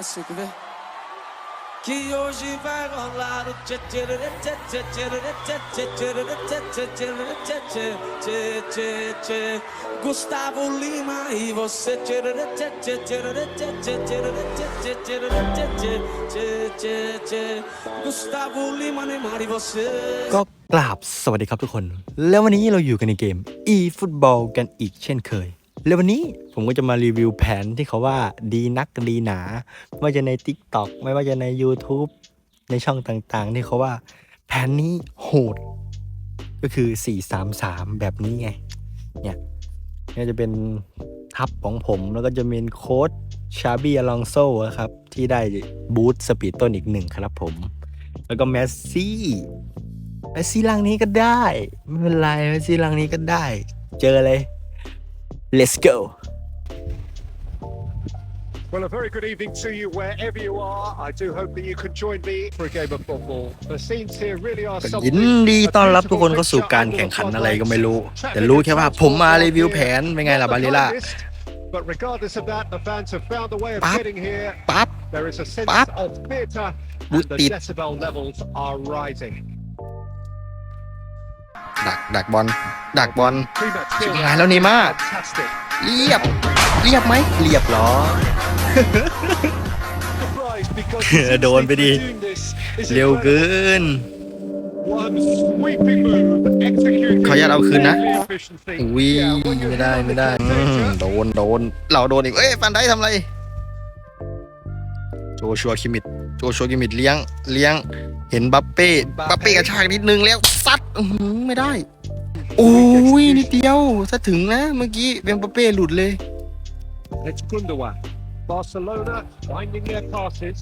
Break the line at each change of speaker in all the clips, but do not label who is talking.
Assim que vê. Que hoje vai rolar o tchê tchê tchê tchê tchê tchê tchê tchê tchê tchê tchê tchê tchê tchê Gustavo Lima e você tchê tchê tchê tchê tchê tchê tchê tchê tchê tchê tchê tchê tchê Gustavo Lima Neymar e você
ก็กราบสวัสดีครับทุกคน แล้ววันนี้เราอยู่กันในเกม e-football กันอีกเช่นเคย แล้ววันนี้ผมก็จะมารีวิวแผนที่เขาว่าดีนักดีหนา ไม่ว่าจะใน TikTok ไม่ว่าจะใน YouTube ในช่องต่างๆ ที่เขาว่า แผนนี้โหด ก็คือ 433 แบบนี้ไง เนี่ยนี่จะเป็นทัพของผมแล้วก็จะเป็นโค้ดชาบี้อลองโซครับ ที่ได้บูทสปีดต้นอีกหนึ่งครับผม แล้วก็แมสซี่ไปซีลังนี้ก็ได้ ไม่เป็นไรไปซีลังนี้ก็ได้ เจอเลย let's go
Well, a very good evening to you wherever you are. I do hope that you can join me for a game of football. The scenes here really are
ยิน
something.
ดีต้อนรับทุกคนเข้าสู่การแข่งขันอะไรก็ไม่รู้ แต่รู้แค่ว่าผมมารีวิวแผนเป็นไงล่ะบาลิล่า
But regardless of that, the fans have found a way of
Pap.
getting here.
ปั๊บ
There is a sense
Pap.
of theatre,
Bút
and the
tịt.
decibel levels are rising.
ดักดักบอลดักบอล
Pre-match
ชิบ
still
หายแล้วนี่มาก
fantastic.
เรียบ เรียบไหมเรียบร้อย
Surprised because the
Đồn phải đi.
instinct for doing this is
เร็ว
incredible.
เกิน
One sweeping move, executed
ขออนุญาตเอาคืนนะ
with efficiency.
อุ้ย
Yeah, when you're
ไม่ได้
here on
ไม่
the
ได้อืม
danger,
โดนโดน เราโดนอีกเอ้ยฟันได้ทำอะไร โจชัวคิมิดโจชัวคิมิดเลี้ยง เลี้ยง เห็นบัปเป้บัปเป้กระชากนิดนึงแล้วซัดอื้อหือไม่ได้ โอ้ยนิดเดียวถ้าถึงนะเมื่อกี้เป็นบัปเป้หลุดเลย
It's Gundogan. Barcelona finding their passes.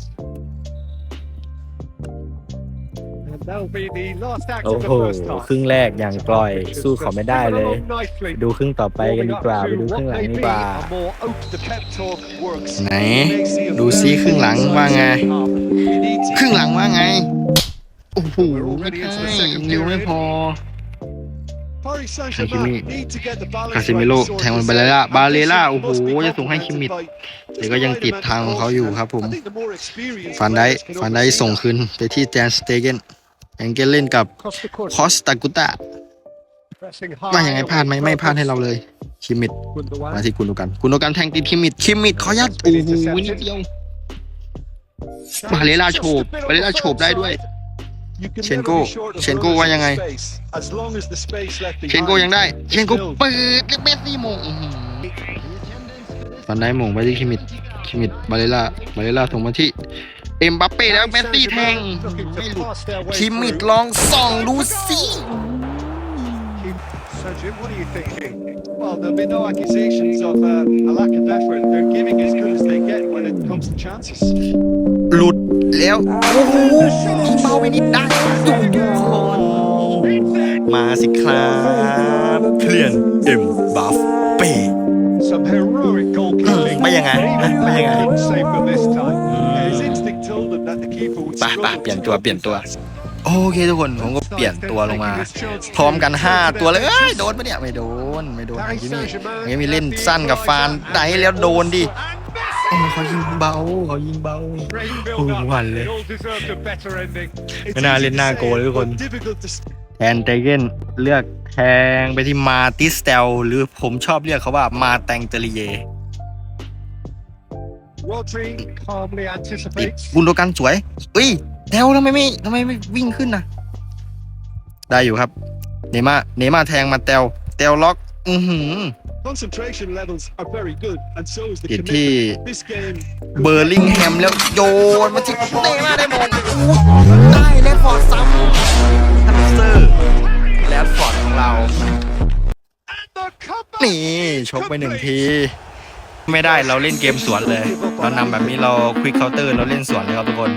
โอ้
of the
โห
first half.
ครึ่งแรกอย่างกลอยสู้เขาไม่ได้เลย
Moving along nicely.
ดูครึ่งต่อไปกันดีกว่าไป
Warming
ดู
up
ครึ่ง
to
หลัง
what
ดี
may
กว่า
be a more open the pep talk works.
ไหน ดูซิครึ่งหลังว่าไง ครึ่งหลังว่าไง โอ้โหไม่ได้เร็วไม่พอ
Paris
คา
Saint-Germain
ซิมิ
need to get the balance
คาซิมิโร่
right.
แทงมันไปแล้วล่ะบาเลล่าโอ้โหจะส่งให้คิมมิดแต่ก็ยังติดทางของเขาอยู่ครับผม ฟันได้ฟันได้ส่งคืนไปที่แจนสเตเกน แองเกลเล่นกับคอสตากุตะว่ายังไงพลาดไหมไม่พลาดให้เราเลย คิมิดมาที่คุณดูกัน คุณดูกันแทงติดคิมิดคิมิดขอยัดโอ้โหนิดเดียวบาเลล่าโฉบบาเลล่าโฉบได้ด้วยเชนโก้เชนโก้ว่ายังไง เชนโกยังได้ เชนโกเปิดเมสซี่มงบอหือฟันได้มงไปที่คิมิดคิมมิดบาเลล่าบาเลล่าส่งมาที่ เอ็มบัปเป้แล้วเมสซี่แทงไม่หลุดคิมมิดลองส่องดูสิ
So Jim, what are you thinking? Well, there'll be no accusations of uh, a lack of effort. They're giving as good as they get when it comes to chances.
หลุดแล้วโอ้โหมีเบาไปนิดได้ดูทุกคนมาสิครับเพื่อนเอ็มบัฟเป้
Some heroic goalkeeping.
ไม่ยังไงฮะไม่ยังไง ไปไป
struggle
เปลี่ยน
to
ตัว
cope
เปลี่ยน
with
ตัว
that.
โอเคทุกคนผมก็เปลี่ยนตัวลงมา พร้อมกัน 5 ตัวเลยเอ้ยโดนปะเนี่ยไม่โดนไม่โดนอย่างนี้นี่ยังมีเล่นสั้นกับฟานได้แล้วโดนดิโอ้เขายิงเบาเขายิงเบา
Great
Oh,
build-up.
one
They
left.
all deserved a better ending. It's
ไม่น่า
easy
เล่น
to
หน้า
say,
โกเลยทุกคน
but difficult to
แทนเตเกนเลือกแทงไปที่มาติสเตลหรือผมชอบเรียกเขาว่ามาแตงเจริเย
Rodri calmly
ติด
anticipates.
บุนโดกันสวยอุ้ยแถวทำไมไม่ทำไมไม่วิ่งขึ้นนะได้อยู่ครับ เนม่าเนม่าแทงมาเตลเตลล็อก อือหือ
Concentration levels are very good, and so is the
ติดที่
commitment. This game
เบอร์ลิงแฮมแล้วโยนมาที่เนม่าได้มงอู้ได้แรดฟอร์ดซ้ำทันเซอร์แรดฟอร์ดของเรา
the comeback
นี่ชกไปหนึ่งที ไม่ได้เราเล่นเกมสวนเลย เรานำแบบนี้เราควิกเคาน์เตอร์เราเล่นสวนเลยครับทุกคน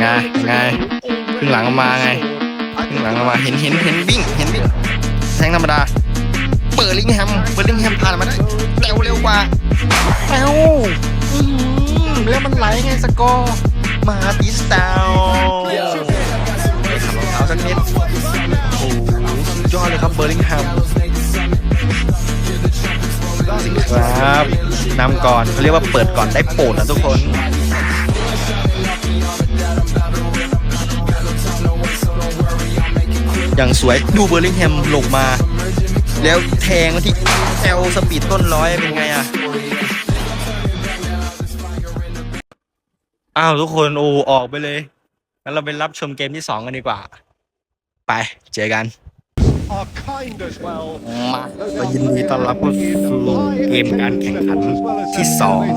ไงไงครึ่งหลังมาไงข้างหลังมาเห็นเห็นเห็นวิ่งเห็นวิ่งแทงธรรมดา เปิดลิงแฮมเปิดลิงแฮมผ่านมาได้เร็วเร็วกว่าเอ้าแล้วมันไหลไงสกอร์มาดิสตาวขับรองเท้าสักนิดโอ้โหสุดยอดเลยครับเบอร์ลิงแฮม สิครับนำก่อนเขาเรียกว่าเปิดก่อนได้โปรดนะทุกคนอย่างสวยดูเบอร์ลิงแฮมลงมา แล้วแทงที่แอลสปีดต้นร้อยเป็นไงอะ อ้าวทุกคนโอ้ออกไปเลย งั้นเราไปรับชมเกมที่2กันดีกว่า ไปเจอกัน
Are kind as well.
มาก็ยินดีต้อนรับเข้าสู่เกมการแข่งขันที่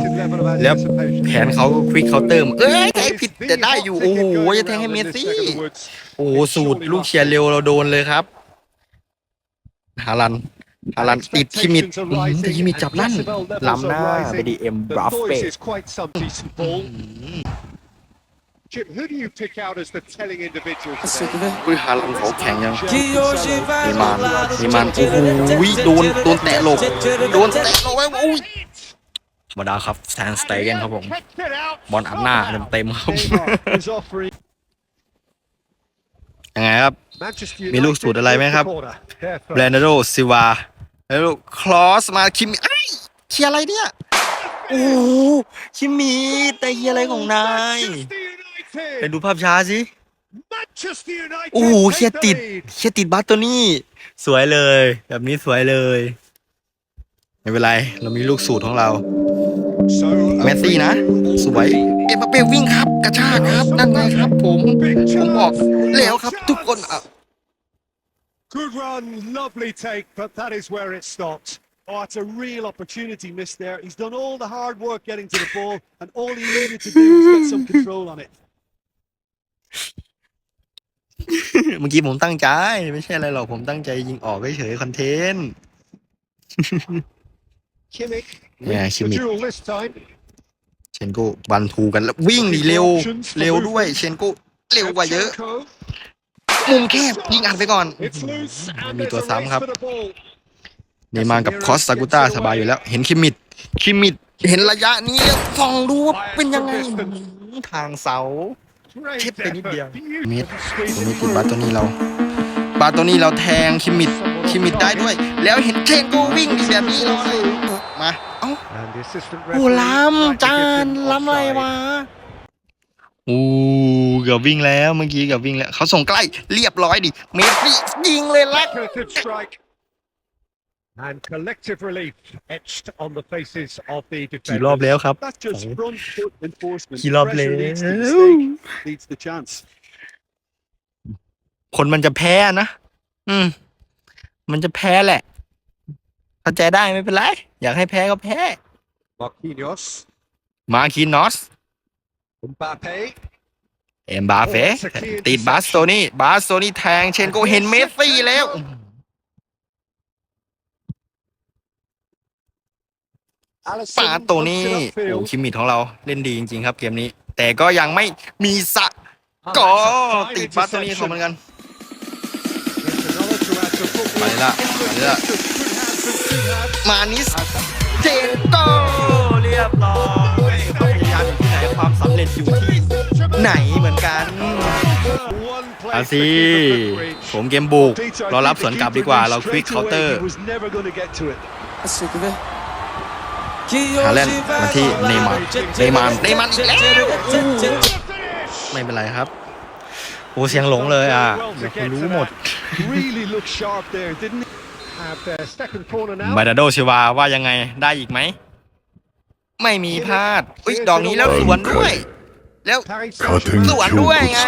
2แล้วแผนเขาก็ควิกเคาน์เตอร์เอ้ยแทงผิดแต่ได้อยู่ โอ้โหจะแทงให้เมสซี่โอ้โหสูตรลูกเชียร์เร็วเราโดนเลยครับฮาลันฮาลันติดคิมิดอื้อหือแต่คิมิดจับลั่นล้ำหน้าไปดีเอ็มบราฟเฟ่
is quite some decent ball. Chip, who do you pick out as the telling individual
Sì,
today?
dov'è?
อุ้ยฮาลันเขาแข็งยัง
Chi oggi va
นี
con
มาน
la
นีมานโอ้โหโดนโดนแตะหลบโดนแตะหลบไว้อุ้ยธรรมดาครับแซนสเตเกนครับผม
Kicked it out.
บอลอัดหน้าเต็มๆครับ
Neymar is offering
ยังไงครับ
Manchester
มีลูกสูตรอะไรไหมครับ
corner. Careful.
แบรนโดซิวาแล้วคลอสมาคิมไอ้ยเคียร์อะไรเนี่ยโอ้โหคิมมีแต่เฮียอะไรของนาย
Manchester
ไป
United.
ดูภาพช้าสิ
Manchester United
โอ้โหเคีย
take
ติด
the lead.
เคียติดบัตตัวนี้ สวยเลย แบบนี้สวยเลย ไม่เป็นไร เรามีลูกสูตรของเรา
So,
เมสซี่นะ สวย เอ็มบัปเป้วิ่งครับ กระชากครับ นั่นไงครับ ผม ผมบอกแล้วครับ ทุกคนอะ
Good run, lovely take, but that is where it stopped. Oh, it's a real opportunity missed there. He's done all the hard work getting to the ball, and all he needed to do was get some control on it.
เมื่อกี้ผมตั้งใจ ไม่ใช่อะไรหรอกผมตั้งใจยิงออกเฉยๆคอนเทนต์
Kimmich
Yeah,
leads the
Kimmich.
duel this time.
เชนโก้บันทูกันแล้ววิ่งดีเร็ว เร็วด้วย เชนโก้เร็วกว่าเยอะ
Shevchenko,
มุมแคบยิงอัดไปก่อน
It's loose, and
มี
there's
ตัว
a
ซ้ำ
race
ครับ
for the ball.
เนย์มานกับคอสซากุต้าสบายอยู่แล้ว เห็นคิมมิดคิมมิดเห็นระยะนี้แล้วส่องดูว่าเป็นยังไง ทางเสา
Great
Chip ไปนิดเดียว
effort.
มิด
Beautiful
ตัวนี้
squeeze
ติด
it
บา
through.
ตัวนี้เราบาตัวนี้เราแทงคิมมิดคิมมิดได้ด้วย แล้วเห็นเชนโก้วิ่งดีแบบนี้เราเลยมาเอ้า
And the assistant
โอ้
referee
ล้ำจาน
rightly gives him
ล้ำอะไร
offside.
วะอู้เกือบวิ่งแล้วเมื่อกี้เกือบวิ่งแล้วเขาส่งใกล้เรียบร้อยดิเมสซี่ยิงเลยลัก
Speculative strike. And collective relief etched on the faces of the
กี่รอบ
defenders.
แล้วครับ
That's just front foot enforcement.
กี่รอบแล้ว
Pressure leads to mistake, leads to chance.
คนมันจะแพ้นะ อืม มันจะแพ้แหละ เข้าใจได้ไม่เป็นไร อยากให้แพ้ก็แพ้
Marquinhos,
มาคินนอส
Mbappe,
เอ็มบาเฟติดบาสโตนี่ บาสโตนี่แทงเชนโกเห็นเมสซี่แล้ว
Alisson
ปาโต
punts
นี่
it
โอ้
upfield.
คิมมิดของเราเล่นดีจริง ๆ ครับเกมนี้ แต่ก็ยังไม่มีสะ
And
ก็
that's a fine
ติดบาสโตนี่เขาเหมือน
interception.
กัน
It's another to add to football.
มาเลยละมาเลยละ
Good hands and good hands.
มานิสเจนโกเรียบร้อยความพยายามอยู่ที่ไหนความสำเร็จอยู่ที่ไหนเหมือนกัน
One place
อา
to
ซี
keep a good
ผม
reach.
เกมบุก
Peter, I
เรารับ
think
สวน
the
กลับ
keeper
ดีกว่า
knew
เราควิก
straight
เคาน์เตอ
ฮาแลนด์มาที่เน
ย์มาร์เนย์มาร์
เนย์มาร์อีกวไม่เป็นไรครับโอ้เสียงหลงเลยอะเดี๋ยวคุณรู้หมดบาดาโดชิวาว่ายังไงได้อีกไหม ไม่มีพลาดอุ้ยดอกนี้แล้วสวนด้วย แล้วสวนด้วยไง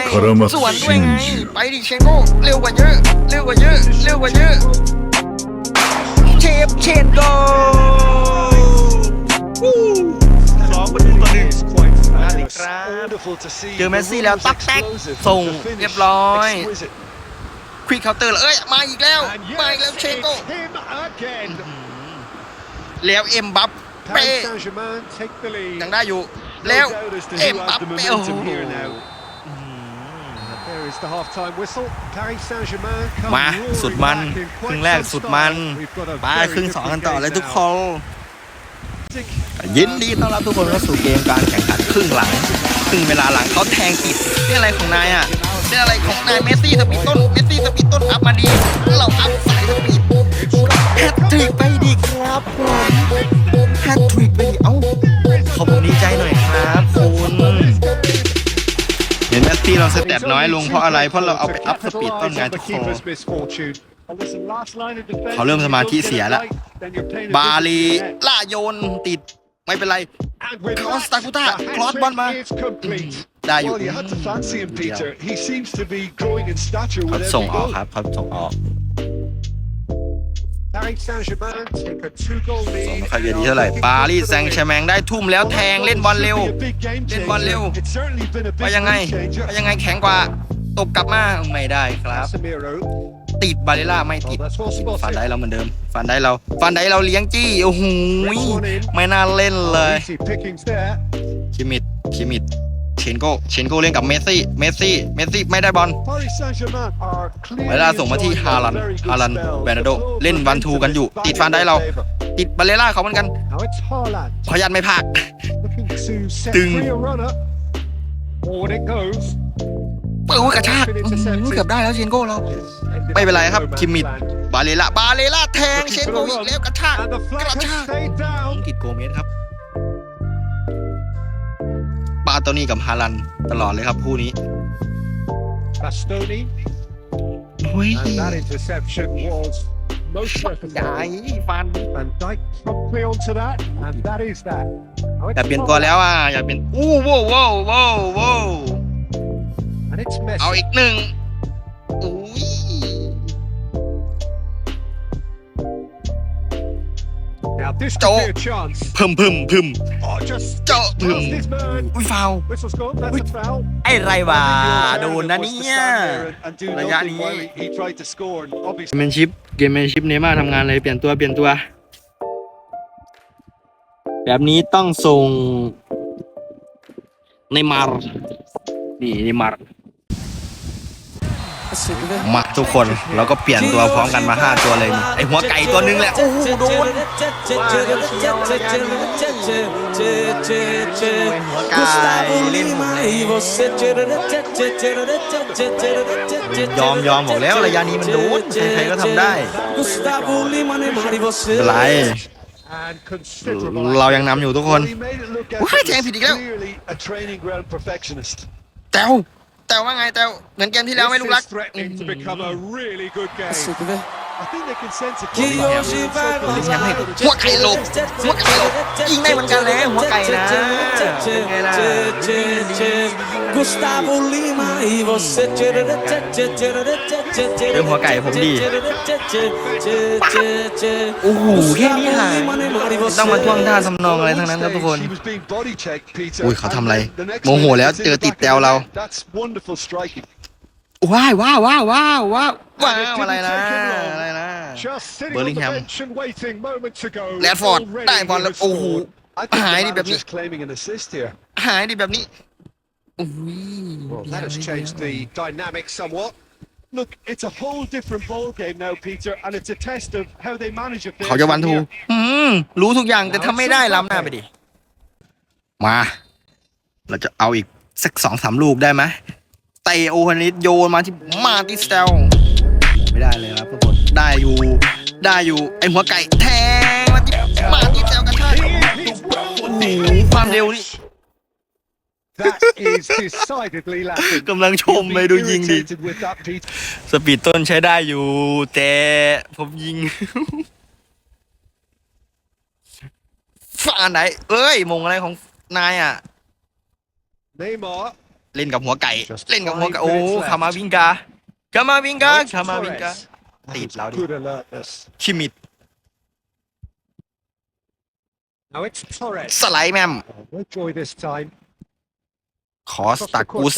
สวนด้วยไง ไปดิเชงโกเร็วกว่าเยอะ เร็วกว่าเยอะ เร็วกว่าเยอะ เชฟเชนโก Alex
fabulous.
Rapp.
Wonderful to see.
เจอเมสซี่
The
แล้ว
run
ตั
was
กแตก
explosive,
ส่ง
the finish
เรียบร้อย
exquisite.
ควิกเคาน์เตอร์แล้วเอ้ยมาอีกแล้ว
And
มาอีกแล้ว
yes,
เชนโก้
it's him again.
แล้วเอ็มบัปเป้
Paris Saint-Germain take the lead.
ยังได้อยู่แล้ว
No doubt as to
เอ็ม
who
บั
has
ป
the
เป้โอ้โห
momentum here now. And There is the half-time whistle. Paris Saint-Germain come
มา
roaring
สุดมัน
back in
ครึ่
quite
งแรก
some
สุดมัน
style. We've got a
มา
very
ครึ่งสองกัน
different
ต่อ
game
เลยทุก
now.
คน ยินดีต้อนรับทุกคนเข้าสู่เกมการแข่งขันครึ่งหลังครึ่งเวลาหลังเขาแทงติดนี่อะไรของนายอะนี่อะไรของนายเมสซี่สปีดต้นเมสซี่สปีดต้นอัพมาดีเราอัพสายสปีดแฮตทริกไปดีครัครับผมแฮตทริกไปดิเอ้าขอบคุณดีใจหน่อยครับคุณเห็นแมสซี่เราสเตตน้อยลงเพราะอะไรเพราะเราเอาไปอัพสปีดต้นไงทุกคน เขาเริ่มสมาธิเสียแล้ว บาลีล่าโยนติด ไม่เป็นไร Cross Takuta cross บอลมาได้อยู่
Well, you had to fancy him, Peter. He seems to be growing in stature
เขา
with
ส่ง
every
ออก
goal.
ครับเขาส่งออก
Paris Saint-Germain take a two-goal
ส่ง
lead.
ไม่ค่อยจะดีเท่าไหร่ปารีสแซงต์แชร์แมงได้ทุ่มแล้วแทงเล่นบอลเร็ว เล่นบอลเร็ว
It's certainly been a
ว่า
big
ยังไง
mood changer.
ว่ายังไงแข็งกว่า ตบกลับมาไม่ได้ครับ ติดบาเลล่าไม่ติดฟันได้เราเหมือนเดิม ฟันได้เรา ฟันได้เราเลี้ยงจี้โอ้โหไม่น่าเล่นเลยคิมิดคิมิดเชนโกเชนโกเล่นกับเมสซี่ เมสซี่ เมสซี่ไม่ได้บอลเวลาส่งมาที่ฮาลัน ฮาลัน
spell.
เบรนาโด เล่นวันทูกันอยู่ ติดฟันได้เรา ติดบาเลล่าเขาเหมือนกัน
Now it's Haaland
ขอยันไม่พาก
looking to set
Dừng.
free a runner. Forward it goes.
เปิดกระชากอื้อหือเกือบได้แล้วเชนโกเรา ไม่เป็นไรครับคิมมิดบาเลล่าบาเลล่าแทงเชนโกอีกแล้วกระชาก
And the flag has
Gotcha.
stayed down.
ติดโกเมสครับบาโตนี่กับฮาลันตลอดเลยครับคู่นี้
Bastoni.
เฮ้ย
And that interception was most
ใหญ่
refereed.
ฟัน
Van Dijk promptly onto that. And that is that. Now
อยาก
it's
เปลี่ยนตัว
Haaland.
แล้วอะอยากเป็นอู้โว้วโว้วโว้วโว้ว
And it's
เอา
Messi.
อีกหนึ่งอุ้ย
Now this
Chỗ.
could be a chance.
พึมพึมพึม
Oh, just
Chỗ.
past his man.
อุ้ยฟาว
Whistle's gone. That's a foul.
ไอ้ไรวะ
Well,
โด
the
นนะ
was to
เนี่ย
stand there and- and do
Là
nothing
nhá
while
đi.
he- he tried to score. And obviously
เกมแมนชิปเกมแมนชิปเนม่าทำงานเลยเปลี่ยนตัวเปลี่ยนตัว แบบนี้ต้องส่งในมาร์นี่ในมาร์ มาทุกคนเราก็เปลี่ยนตัวพร้อมกันมาห้าตัวเลยนี่ไอหัวไก่ตัวนึงแหละโอ้โหโดน
Gustavo Lima e você
ยอมยอมบอกแล้วระยะนี้มันโดนใครๆก็ทำได้
Gustavo Lima Neymar e
ไม่
você
เป็นไร
and considerable
เรายังนำอยู่ทุกคน
Well, he made it look
Ủa, hai thằng
effortless.
thì đi đâu?
Clearly a training ground perfectionist.
แต้ว แต้วว่าไงแต้วเหมือนเกมที่แล้วไหม่
This
ลูกรัก
is threatening to become a really good game.
Você quer ver?
I think they can sense it.
Que hoje vai rolar
หัวไก่หลบหัวไก่หลบยิงได้เหมือนกันแล้วหัวไก่นะเป็นไงล่ะ
Gustavo Lima e você
เรื่องหัวไก่ผมดีโอ้โหแค่นี้ห่างต้องมาท่วงท่าทำนองอะไรทั้งนั้นครับทุกคน
He was being body checked, Peter.
อุ้ยเขาทำอะไร
And the next
โมโห
minute
แล้ว
he's in
เจอ
the
ติด
back
แตว
of the
เรา ว้ายว้าวว้าวว้าวว้าวว้าว
And it didn't
อะไรนะ
take him long.
อะไรนะ
Just sitting on the
Birmingham.
bench and waiting moments ago.
แรดฟอร์ด
Already
ได้บอล
he
แล้ว
has
โอ้โห
scored. I think the
หายดิแบบนี้
manager's claiming an assist here.
หายดิแบบนี้อุ้ย
Well, that has changed the dynamic somewhat. Look, it's a whole different ball game now, Peter, and it's a test of how they manage affairs.
เขาจะวัน
from
ทู
here.
อืมรู้ทุกอย่างแต่ทำไม่ได้ล้ำหน้าไปดิมา เราจะเอาอีกสักสองสามลูกได้ไหม เตะโอฮันนิสโยนมาที่มาติสเตลไม่ได้เลยครับทุกคนได้อยู่ได้อยู่ไอหัวไก่แทงมาที่มาติสเตลกันท่าโอ้โหความเร็วนี่
That is decidedly lacking.
กำลังชมเลยดูยิงดิ
Irritated with that, Peter.
สปีดต้นใช้ได้อยู่แต่ผมยิงฟาไหน เอ้ยมงอะไรของนายอะ
Neymar.
เล่นกับหัวไก่ เล่นกับหัวไก่โอ้คามาวิงกาคามาวิงกา
Now it's
คามาวิงกา
Torres.
ติดเราดิ
Good alertness.
คิมิด
Now it's Torres.
สไลด์แมม
Oh, no joy this time.
คอสตากุส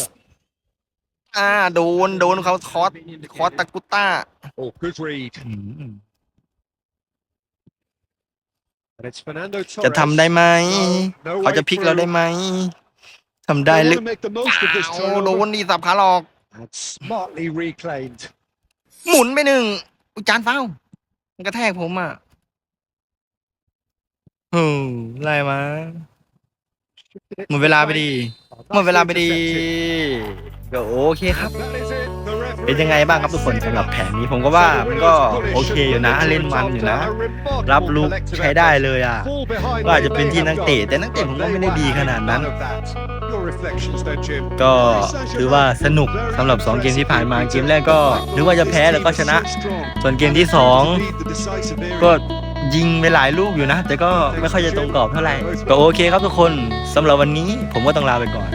อ่าโดนโดนเขาคอสคอสตากุต้า
Oh, good read.
อืม
And it's Fernando Torres.
จะทำได้ไหม
No, no
เขาจะ
way
พลิกเราได้
through.
ไหม ทำได้
They
ลึก
want to make the most of this
โอ้โด
turnover.
นดีสับขาหลอก
And smartly reclaimed.
หมุนไปหนึ่งอุยจานเฝ้า มันกระแทกผมอะเฮ้ยอะไรมาหมดเวลาไปดีหมดเวลาไปดีก็โอเคครับ
That is it. The referee
เป็นยังไงบ้างครับทุกคนสำหรับแผนนี้ผมก็ว่ามันก็โอเคอยู่นะเล่นมันอยู่นะ รับลูกใช้ได้เลยอะก็อาจจะเป็นที่นักเตะแต่นักเตะผมก็ไม่ได้ดีขนาดนั้น ก็ถือว่าสนุกสำหรับ 2 เกมที่ผ่านมาเกมแรกก็นึกว่าจะแพ้แล้วก็ชนะ ส่วนเกมที่ 2 ก็ยิงไปหลายลูกอยู่นะ แต่ก็ไม่ค่อยจะตรงกรอบเท่าไหร่ก็โอเคครับทุกคนสำหรับวันนี้ผมก็ต้องลาไปก่อน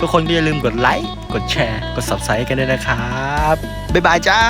ทุกคนก็อย่าลืมกดไลค์กดแชร์ กด subscribe กันด้วยนะครับ บ๊ายบายจ้า